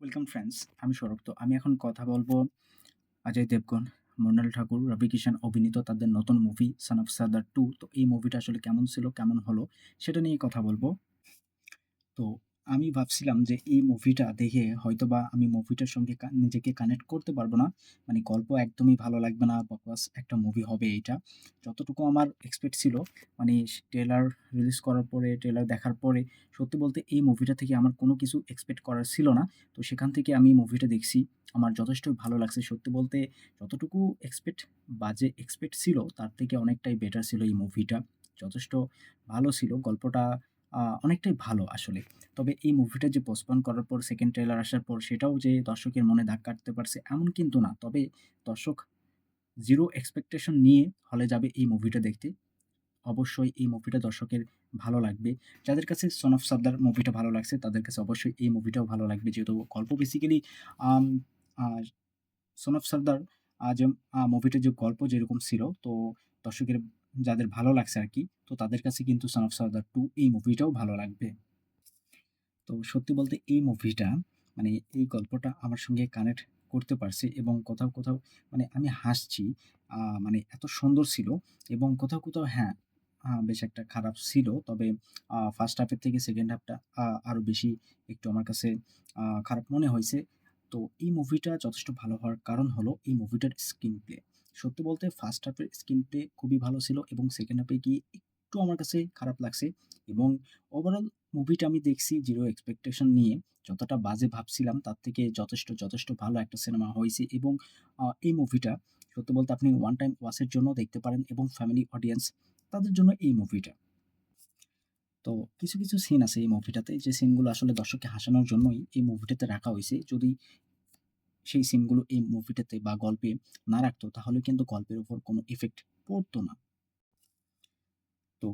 Welcome friends আমি সৌরভ। তো আমি এখন কথা বলব অজয় দেবগন মৃণাল ঠাকুর, রবি কিষান অভিনীত তাদের নতুন movie son of Sardaar two তো এই মুভিটা আসলে কেমন ছিল, কেমন হলো, সেটা নিয়ে কথা বলব। তো আমি ভাবছিলাম যে এই মুভিটা দেখে হয়তোবা আমি মুভিটার সঙ্গে নিজেকে কানেক্ট করতে পারব না। মানে গল্প একদমই ভালো লাগবে না বকবাস একটা মুভি হবে এইটা। যতটুকু আমার এক্সপেক্ট ছিল মানে ট্রেলার রিলিজ করার পরে, ট্রেলার দেখার পরে সত্যি বলতে এই মুভিটা থেকে আমার কোনো কিছু এক্সপেক্ট করার ছিল না। তো সেখান থেকে আমি মুভিটা দেখছি। আমার যথেষ্ট ভালো লাগছে। সত্যি বলতে যতটুকু এক্সপেক্ট বাজে এক্সপেক্ট ছিল তার থেকে অনেকটাই বেটার ছিল এই মুভিটা। যথেষ্ট ভালো ছিল। গল্পটা অনেকটাই ভালো আসলে। তবে এই মুভিটা যে পোস্টপন করার পর সেকেন্ড ট্রেলার আসার পর, সেটাও যে দর্শকের মনে দাগ কাটতে পারছে, এমন কিন্তু না। তবে দর্শক জিরো এক্সপেকটেশন নিয়ে হলে যাবে এই মুভিটা দেখতে। অবশ্যই এই মুভিটা দর্শকের ভালো লাগবে। যাদের কাছে 'সন অফ সাদ্দার' মুভিটা ভালো লাগছে, তাদের কাছে অবশ্যই এই মুভিটাও ভালো লাগবে। যেহেতু গল্প বেসিক্যালি 'সন অফ সাদ্দার' যে মুভিটার যে গল্প যেরকম ছিল, তো দর্শকের যাদের ভালো লাগছে আর কি তো তাদের কাছে কিন্তু 'সন অফ সাদ্দার টু' এই মুভিটাও ভালো লাগবে। তো সত্যি বলতে এই মুভিটা মানে এই গল্পটা আমার সঙ্গে কানেক্ট করতে পারছে এবং কোথাও, কোথাও মানে আমি হাসছি। মানে এত সুন্দর ছিল এবং কোথাও, কোথাও হ্যাঁ, বেশ একটা খারাপ ছিল। তবে ফার্স্ট হাফের থেকে সেকেন্ড হাফটা আরও বেশি একটু আমার কাছে খারাপ মনে হয়েছে তো এই মুভিটা যথেষ্ট ভালো হওয়ার কারণ হলো এই মুভিটার স্ক্রিন প্লে। সত্যি বলতে ফার্স্ট হাফ এর স্ক্রিন প্লে খুবই ভালো ছিল এবং সেকেন্ড হাফে গিয়ে একটু আমার কাছে খারাপ লাগছে এবং ওভারঅল মুভিটা আমি দেখছি জিরো এক্সপেকটেশন নিয়ে। যতটা বাজে ভাবছিলাম তার থেকে যথেষ্ট, যথেষ্ট ভালো একটা সিনেমা হয়েছে এবং এই মুভিটা সত্যি বলতে আপনি ওয়ান টাইম ওয়াচ জন্য দেখতে পারেন এবং ফ্যামিলি অডিয়েন্স তাদের জন্য এই মুভিটা। তো কিছু, কিছু সিন আছে এই মুভিটাতে যে সিনগুলো আসলে দর্শককে হাসানোর জন্যই এই মুভিটাতে রাখা হয়েছে যদি সেই সিনগুলো এই মুভিটাতে বা গল্পে না রাখতো তাহলে কিন্তু গল্পের উপর কোনো ইফেক্ট পড়তো না। তো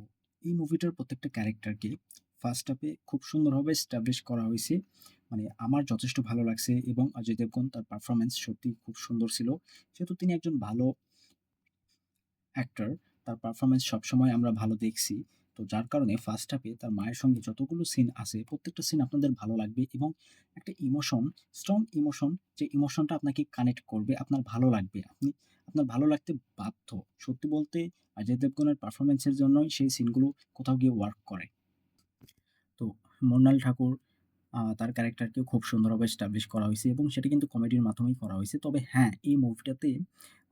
এই মুভিটার প্রত্যেকটা ক্যারেক্টারকে ফার্স্ট হাফে খুব সুন্দরভাবে স্টাবলিশ করা হয়েছে মানে আমার যথেষ্ট ভালো লাগছে এবং অজয় দেবগন তার পারফরমেন্স সত্যিই খুব সুন্দর ছিল। যেহেতু তিনি একজন ভালো অ্যাক্টর, তার পারফরমেন্স সবসময় আমরা ভালো দেখছি। তো যার কারণে ফার্স্ট হাফে তার মায়ের সঙ্গে যতগুলো সিন আছে, প্রত্যেকটা সিন আপনাদের ভালো লাগবে এবং একটা ইমোশন, স্ট্রং ইমোশন যে ইমোশনটা আপনাকে কানেক্ট করবে, আপনার ভালো লাগবে। আপনি আপনার ভালো লাগতে বাধ্য। সত্যি বলতে অজয় দেবগনের পারফরমেন্সের জন্যই সেই সিনগুলো কোথাও গিয়ে ওয়ার্ক করে। তো মৃণাল ঠাকুর তার ক্যারেক্টারকে খুব সুন্দরভাবে এস্টাবলিশ করা হয়েছে এবং সেটা কিন্তু কমেডির মাধ্যমেই করা হয়েছে তবে হ্যাঁ, এই মুভিটাতে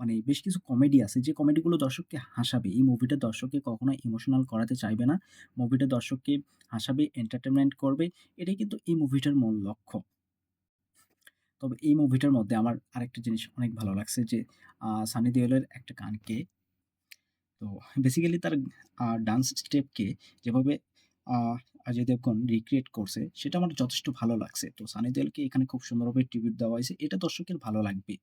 মানে বেশ কিছু কমেডি আছে যে কমেডিগুলো দর্শককে হাসাবে। এই মুভিটা দর্শককে কখনো ইমোশনাল করাতে চাইবে না। মুভিটা দর্শককে হাসাবে, এন্টারটেনমেন্ট করবে। এটাই কিন্তু এই মুভিটার মূল লক্ষ্য। তবে এই মুভিটার মধ্যে আমার আরেকটা জিনিস অনেক ভালো লাগছে যে সানি দেওলের একটা গানকে তো বেসিক্যালি তার ডান্স স্টেপকে যেভাবে অজয় দেবগন রিক্রিয়েট করছে, সেটা আমার যথেষ্ট ভালো লাগছে। তো সানি দেওয়ালকে এখানে খুব সুন্দরভাবে ট্রিবিউট দেওয়া হয়েছে। এটা দর্শকের ভালো লাগবে।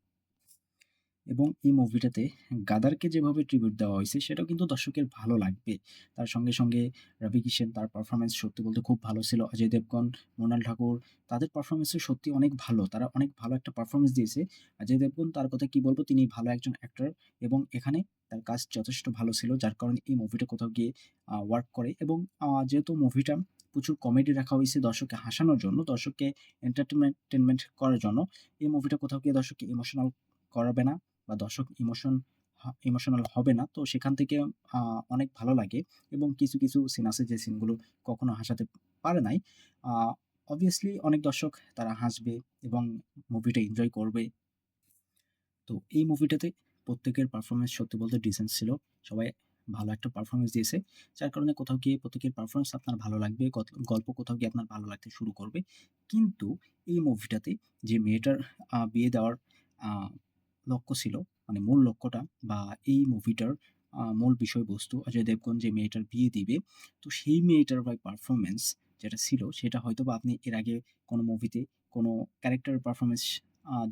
এবং এই মুভিটাতে গাদারকে যেভাবে ট্রিবিউট দেওয়া হয়েছে সেটাও কিন্তু দর্শকের ভালো লাগবে। তার সঙ্গে, সঙ্গে রবি কিষেন তার পারফরমেন্স সত্যি বলতে খুব ভালো ছিল। অজয় দেবগন, মোনাল ঠাকুর তাদের পারফরম্যান্সও সত্যি অনেক ভালো। তারা অনেক ভালো একটা পারফরমেন্স দিয়েছে। অজয় দেবগন তার কথা কি বলব তিনি ভালো একজন অ্যাক্টর এবং এখানে তার কাজ যথেষ্ট ভালো ছিল। যার কারণে এই মুভিটা কোথাও গিয়ে ওয়ার্ক করে এবং যেহেতু মুভিটা প্রচুর কমেডি রাখা হয়েছে দর্শককে হাসানোর জন্য, দর্শককে এন্টারটেনমেন্টেনমেন্ট করার জন্য এই মুভিটা কোথাও গিয়ে দর্শককে ইমোশনাল করাবে না। বা দর্শক ইমোশন ইমোশনাল হবে না। তো সেখান থেকে অনেক ভালো লাগে এবং কিছু, কিছু সিন আছে যে সিনগুলো কখনো হাসাতে পারে নাই। অবভিয়াসলি অনেক দর্শক তারা হাসবে এবং মুভিটা এনজয় করবে। তো এই মুভিটাতে প্রত্যেকের পারফরমেন্স সত্যি বলতে ডিসেন্ট ছিল। সবাই ভালো একটা পারফরমেন্স দিয়েছে। যার কারণে কোথাও গিয়ে প্রত্যেকের পারফরমেন্স আপনার ভালো লাগবে। গল্প কোথাও গিয়ে আপনার ভালো লাগতে শুরু করবে। কিন্তু এই মুভিটাতে যে মেয়েটার বিয়ে দেওয়ার লক্ষ্য ছিল, মানে মূল লক্ষ্যটা বা এই মুভিটার মূল বিষয়বস্তু অজয় দেবগন যে মেয়েটার বিয়ে দিবে, তো সেই মেয়েটার ভাই পারফরমেন্স যেটা ছিল সেটা হয়তো বা আপনি এর আগে কোনো মুভিতে কোনো ক্যারেক্টার পারফরমেন্স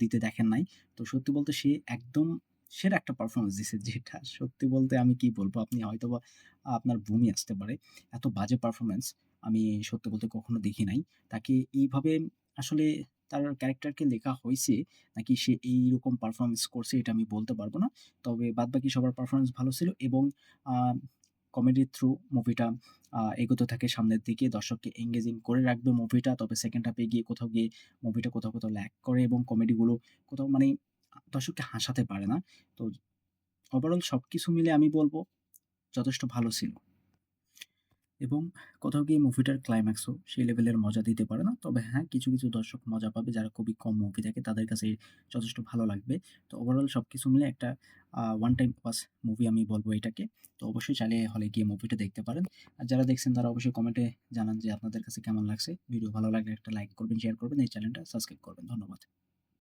দিতে দেখেন নাই। তো সত্যি বলতে সে একদম সেরা একটা পারফরমেন্স দিছে যেটা সত্যি বলতে আমি কি বলব আপনি হয়তো বা আপনার ভূমি আসতে পারে। এত বাজে পারফরমেন্স আমি সত্যি বলতে কখনো দেখি নাই। তাকে এইভাবে আসলে তার ক্যারেক্টারকে লেখা হয়েছে নাকি সে এইরকম পারফরমেন্স করছে এটা আমি বলতে পারব না। তবে বাদবাকি সবার পারফরমেন্স ভালো ছিল এবং কমেডির থ্রু মুভিটা এগোতে থাকে সামনের দিকে। দর্শককে এঙ্গেজিং করে রাখবে মুভিটা। তবে সেকেন্ড হাফে গিয়ে কোথাও গিয়ে মুভিটা কোথাও, কোথাও ল্যাক করে এবং কমেডিগুলো কোথাও মানে দর্শককে হাসাতে পারে না। তো ওভারঅল সব কিছু মিলে আমি বলব যথেষ্ট ভালো ছিল। এবং কোথাও গিয়ে মুভিটার ক্লাইম্যাক্সও সেই লেভেলের মজা দিতে পারে না। তবে হ্যাঁ, কিছু, কিছু দর্শক মজা পাবে যারা খুবই কম মুভি দেখে তাদের কাছে যথেষ্ট ভালো লাগবে। তো ওভারঅল সব কিছু মিলে একটা ওয়ান টাইম পাস মুভি আমি বলব এটাকে। তো অবশ্যই চাইলে হলে গিয়ে মুভিটা দেখতে পারেন। আর যারা দেখছেন তারা অবশ্যই কমেন্টে জানান যে আপনাদের কাছে কেমন লাগছে। ভিডিও ভালো লাগলে একটা লাইক করবেন, শেয়ার করবেন, এই চ্যানেলটা সাবস্ক্রাইব করবেন। ধন্যবাদ।